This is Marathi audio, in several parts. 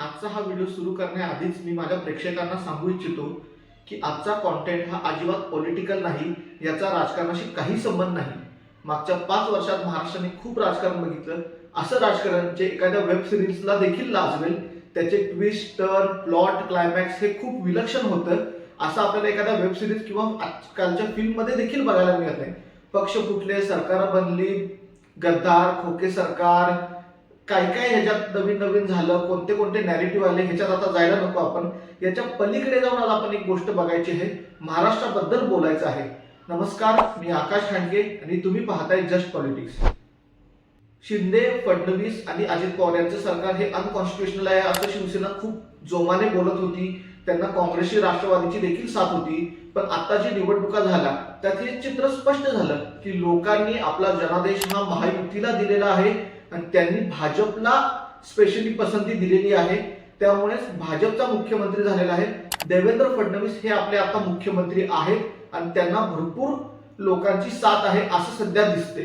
आजचा हा व्हिडिओ सुरू करण्याआधीच मी माझ्या प्रेक्षकांना सांगू इच्छितो की आजचा कॉन्टेंट हा अजिबात पॉलिटिकल नाही याचा राजकारणाशी काही संबंध नाही. मागच्या पाच वर्षात महाराष्ट्राने खूप राजकारण बघितलं. असं राजकारण जे एखाद्या वेब सिरीजला देखील लाजवेल त्याचे ट्विस्ट टर्न प्लॉट क्लायमॅक्स हे खूप विलक्षण होतं असं आपल्याला एखाद्या वेब सिरीज किंवा आजकालच्या फिल्ममध्ये देखील बघायला मिळत नाही. पक्ष फुटले सरकार बनली गद्दार खोके सरकार काय काय ह्याच्यात नवीन नवीन झालं कोणते कोणते नॅरेटिव्ह आले ह्याच्यात आता जायला नको आपण. याच्या पलीकडे जाऊन आज आपण एक गोष्ट बघायची आहे. महाराष्ट्राबद्दल बोलायचं आहे. नमस्कार मी आकाश खांडगे आणि तुम्ही पाहताय जस्ट पॉलिटिक्स. शिंदे फडणवीस आणि अजित पवार यांचं सरकार हे अनकॉन्स्टिट्युशनल आहे असं शिवसेना खूप जोमाने बोलत होती. त्यांना काँग्रेसची राष्ट्रवादीची देखील साथ होती. पण आता जी निवडणुका झाल्या त्यात हे चित्र स्पष्ट झालं की लोकांनी आपला जनादेश हा महायुतीला दिलेला आहे. आणि त्यांनी भाजपला स्पेशली पसंती दिलेली आहे. त्यामुळेच भाजपचा मुख्यमंत्री झालेला आहे. देवेंद्र फडणवीस हे आपले आता मुख्यमंत्री आहेत आणि त्यांना भरपूर लोकांची साथ आहे असं सध्या दिसते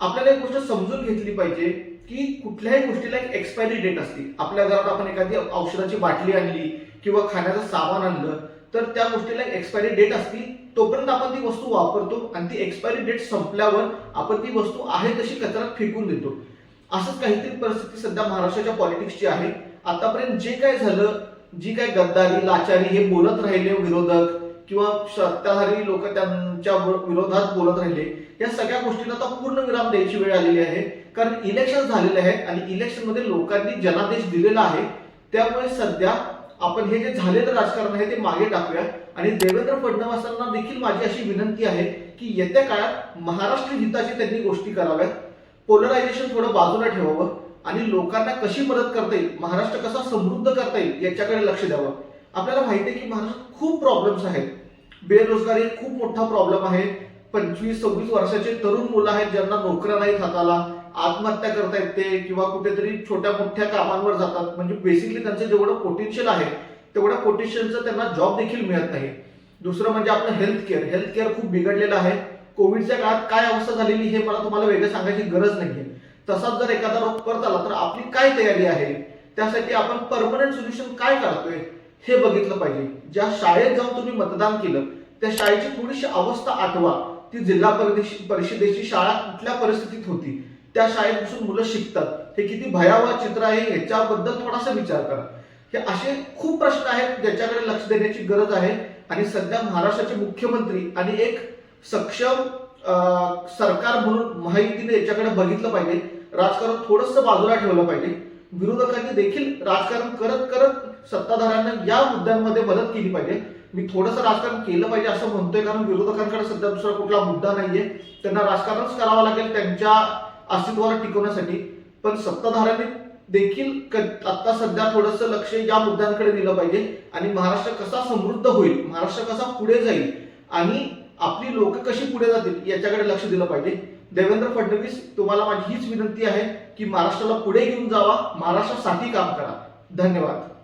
आपल्याला एक गोष्ट समजून घेतली पाहिजे की कुठल्याही गोष्टीला एक एक्सपायरी डेट असते आपल्या घरात आपण एखादी औषधाची बाटली आणली किंवा खाण्याचं सामान आणलं तर त्या गोष्टीला एक एक्सपायरी डेट असती. तोपर्यंत आपण ती वस्तू वापरतो आणि ती एक्सपायरी डेट संपल्यावर आपण ती वस्तू आहे तशी कचऱ्यात फेकून देतो. असंच काहीतरी परिस्थिती सध्या महाराष्ट्राच्या पॉलिटिक्सची आहे. आतापर्यंत जे काय झालं जी काय गद्दारी लाचारी हे बोलत राहिले विरोधक किंवा सत्ताधारी लोक त्यांच्या विरोधात बोलत राहिले या सगळ्या गोष्टींना आता पूर्ण विराम द्यायची वेळ आलेली आहे. कारण इलेक्शन झालेले आहे आणि इलेक्शनमध्ये लोकांनी जनादेश दिलेला आहे. त्यामुळे सध्या आपण हे जे झालेलं राजकारण आहे ते मागे टाकूया. आणि देवेंद्र फडणवीसांना देखील माझी अशी विनंती आहे की येत्या काळात महाराष्ट्र हिताची त्यांनी गोष्टी कराव्यात. पोलरायझेशन थोडं बाजूला ठेवावं आणि लोकांना कशी मदत करता येईल महाराष्ट्र कसा समृद्ध करता येईल याच्याकडे लक्ष द्यावं. आपल्याला माहिती आहे की महाराष्ट्रात खूप प्रॉब्लेम्स आहेत. बेरोजगारी खूप मोठा प्रॉब्लेम आहे. पंचवीस सव्वीस वर्षाचे तरुण मुलं आहेत ज्यांना नोकऱ्या नाहीत हाताला आत्महत्या करता येते किंवा कुठेतरी छोट्या मोठ्या कामांवर जातात. म्हणजे बेसिकली त्यांचं जेवढं पोटेन्शियल आहे तेवढ्या पोटेन्शियलचं त्यांना जॉब देखील मिळत नाही. दुसरं म्हणजे आपलं हेल्थ केअर हेल्थ केअर खूप बिघडलेलं आहे. कोविडच्या काळात काय अवस्था झालेली हे मला तुम्हाला वेगळं सांगायची गरज नाहीये. तसाच जर एखादा रोग परत आला तर आपली काय तयारी आहे? त्यासाठी आपण परमनंट सोल्युशन काय काढतोय हे बघितलं पाहिजे. ज्या शाळेत जाऊन तुम्ही मतदान केलं त्या शाळेची थोडीशी अवस्था आठवा. ती जिल्हा परिषदेची शाळा कुठल्या परिस्थितीत होती? त्या शाळेत बसून मुलं शिकतात. हे किती भयावह चित्र आहे याच्याबद्दल थोडासा विचार करा. हे असे खूप प्रश्न आहेत ज्याच्याकडे लक्ष देण्याची गरज आहे. आणि सध्या महाराष्ट्राचे मुख्यमंत्री आणि एक सक्षम सरकार म्हणून महायुतीने याच्याकडे बघितलं पाहिजे. राजकारण थोडंसं बाजूला ठेवलं पाहिजे. विरोधकांनी देखील राजकारण करत करत सत्ताधाऱ्यांना या मुद्द्यांमध्ये मदत केली पाहिजे. मी थोडंसं राजकारण केलं पाहिजे असं म्हणतोय कारण विरोधकांकडे सध्या दुसरा कुठला मुद्दा नाहीये. त्यांना राजकारणच करावं लागेल त्यांच्या अस्तित्वाला टिकवण्यासाठी. पण सत्ताधाऱ्यांनी देखील क- आता सध्या थोडंसं लक्ष या मुद्द्यांकडे दिलं पाहिजे. आणि महाराष्ट्र कसा समृद्ध होईल महाराष्ट्र कसा पुढे जाईल आणि आपली लोक कशी पुढे जातील याच्याकडे लक्ष दिलं पाहिजे. देवेंद्र फडणवीस तुम्हाला माझी हीच विनंती आहे की महाराष्ट्राला पुढे घेऊन जावा महाराष्ट्रासाठी काम करा. धन्यवाद.